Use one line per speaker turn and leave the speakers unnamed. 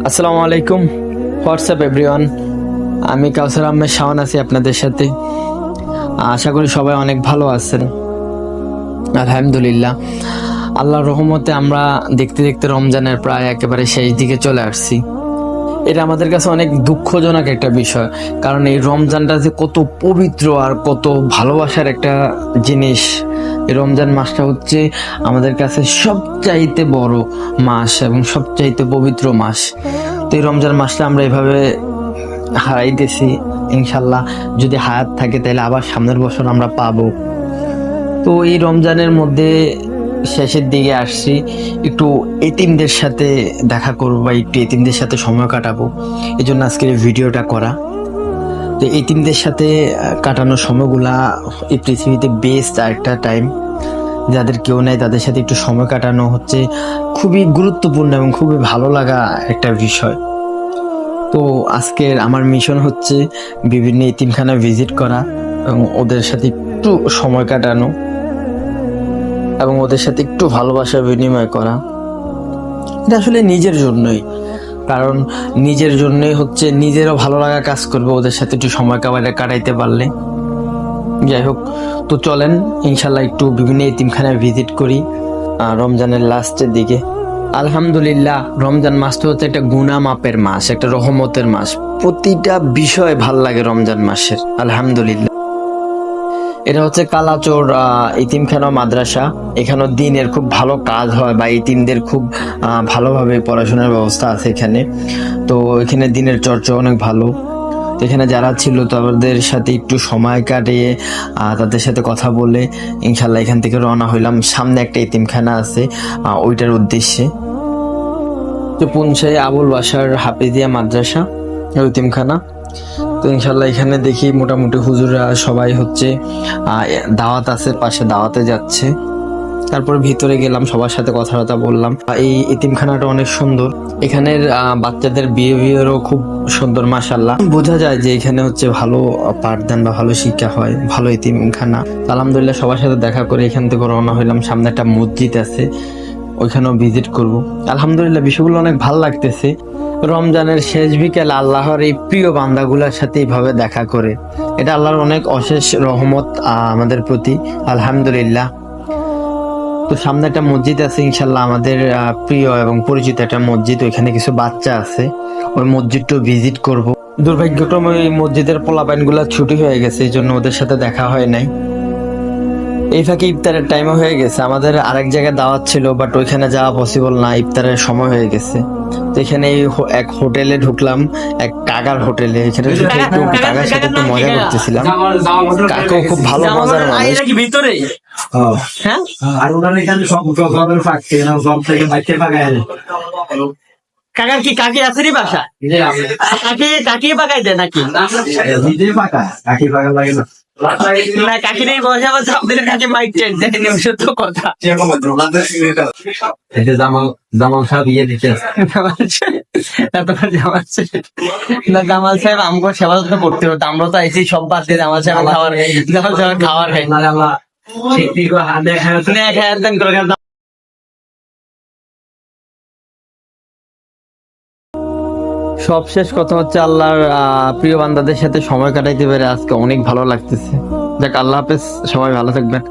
আসসালামু আলাইকুম। WhatsApp everyone, আমি কাউসার আহমেদ শাওন আছি আপনাদের সাথে। আশা করি সবাই অনেক ভালো আছেন। আলহামদুলিল্লাহ। আল্লাহর রহমতে আমরা দেখতে দেখতে রমজানের প্রায় একেবারে শেষ দিকে চলে আসছি। এটা আমাদের কাছে অনেক দুঃখজনক একটা বিষয়। কারণ এই রমজানটা যে কত পবিত্র আর কত ভালোবাসার একটা জিনিস। রমজান মাসটা হচ্ছে আমাদের কাছে সবচাইতে বড় মাস এবং সবচাইতে পবিত্র মাস। তো এই রমজান মাসটা আমরা এভাবে হারাইতেছি, ইনশাল্লাহ। যদি হায়াত থাকে তাহলে আবার সামনের বছর আমরা পাবো। তো এই রমজানের মধ্যে শেষের দিকে আসছি। একটু এতিমদের সাথে দেখা করব বা একটু এতিমদের সাথে সময় কাটাবো। এই জন্য আজকের ভিডিওটা করা। তো এতিমদের সাথে কাটানোর সময়গুলা এই পৃথিবীতে বেস্ট একটা টাইম যাদের কেউ নাই, তাদের সাথে একটু সময় কাটানো হচ্ছে। খুবই গুরুত্বপূর্ণ এবং খুবই ভালো লাগা একটা বিষয়। তো আজকের আমার মিশন হচ্ছে বিভিন্ন এতিমখানা ভিজিট করা এবং ওদের সাথে একটু সময় কাটানো। এবং ওদের সাথে একটু ভালোবাসা বিনিময় করা। এটা আসলে নিজের জন্যই। কারণ নিজের জন্যই হচ্ছে নিজেরও ভালো লাগা কাজ করবে ওদের সাথে একটু সময় কাবারে কাটাইতে পারলে। যাই হোক, তো চলেন, ইনশাল্লাহ একটু বিভিন্ন এতিমখানায় ভিজিট করি রমজানের লাস্টের দিকে। আলহামদুলিল্লাহ, রমজান মাস তো হচ্ছে একটা গুনা মাপের মাস, একটা রহমতের মাস। প্রতিটা বিষয় ভালো লাগে রমজান মাসের, আলহামদুলিল্লাহ। এটা হচ্ছে কালাচোর ইতিমখানা মাদ্রাসা। এখানেও দিনের খুব ভালো কাজ হয় বা ইতিমদের খুব ভালোভাবে পড়াশোনার ব্যবস্থা আছে এখানে। তো এখানে দিনের চর্চা অনেক ভালো। এখানে যারা ছিল তাদের সাথে একটু সময় কাটিয়ে তাদের সাথে কথা বলে ইনশাল্লাহ এখান থেকে রওনা হইলাম। সামনে একটা ইতিমখানা আছে ওইটার উদ্দেশ্যে। তো পুনশাই আবুল বাসার হাফিজিয়া মাদ্রাসা ইতিমখানা। তো ইনশাল্লাহ এখানে দেখি মোটামুটি হুজুরা সবাই হচ্ছে দাওয়াত আছে, পাশে দাওয়াতে যাচ্ছে। তারপরে ভিতরে গেলাম, সবার সাথে কথাবার্তা বললাম। এই এতিমখানাটা অনেক সুন্দর। এখানের বাচ্চাদের বিহেভিয়ারও খুব সুন্দর মাসাল্লাহ বোঝা যায় যে এখানে হচ্ছে ভালো পাঠদান বা ভালো শিক্ষা হয়, ভালো এতিমখানা। তো আলহামদুলিল্লাহ সবার সাথে দেখা করে এখান থেকে রওনা হইলাম। সামনে একটা মসজিদ আছে, ওইখানেও ভিজিট করব। আলহামদুলিল্লাহ বিষয়গুলো অনেক ভালো লাগতেছে। রমজানের শেষ বিকেল আল্লাহর এই প্রিয় বান্দাগুলোর সাথে এইভাবে দেখা করে। এটা আল্লাহর অনেক অশেষ রহমত আমাদের প্রতি। আলহামদুলিল্লাহ। তো সামনে একটা মসজিদ আছে, ইনশাল্লাহ আমাদের প্রিয় এবং পরিচিত একটা মসজিদ। ওইখানে কিছু বাচ্চা আছে। ওই মসজিদটা ভিজিট করব। দুর্ভাগ্যক্রমে ওই মসজিদের পোলাপাইনগুলা ছুটি হয়ে গেছে, এই জন্য ওদের সাথে দেখা হয় নাই। এই ফাঁকে ইফতারের টাইমও হয়ে গেছে। আমাদের আরেক জায়গায় দাওয়াত ছিল বাট ওইখানে যাওয়া পসিবল না। ইফতারের সময় হয়ে গেছে। এখানে এক হোটেলে ঢুকলাম এক কাকার হোটেলে। এখানে ঢুকে একটু কাকার সাথে একটু মজা করতেছিলাম। কাকু খুব ভালো মজার মানুষ
ভিতরে? হ্যাঁ।
আর ওনার এখানে সব ফাঁকছে না সব থেকে বাইতে পাকায়
কাকার কি কাকি আছে রে বাসা? কাকি কাকি পাকাই দেয় নাকি?
নিজে পাকা কাকি পাকা লাগে না।
না কাকির এই বসে আবার আপনাদের কাছে মাইক চেঞ্জ দেখেন সত্য কথা।
এই জামাল জামাল সাহেব ইয়ে দিচ্ছে
এতবার জামাল না জামাল সাহেব। আমগো সেবা যত্ন করতে হতো আমরা তো আইসি সব বাদ দিয়ে জামাল সাহেব খাওয়ার জামাল সাহেব খাওয়ার খাই না
সবশেষ কথা হচ্ছে আল্লাহর প্রিয় বান্দাদের সাথে সময় কাটাইতে পেরে আজকে অনেক ভালো লাগতেছে। যাক, আল্লাহ হাফেজ, সবাই ভালো থাকবেন।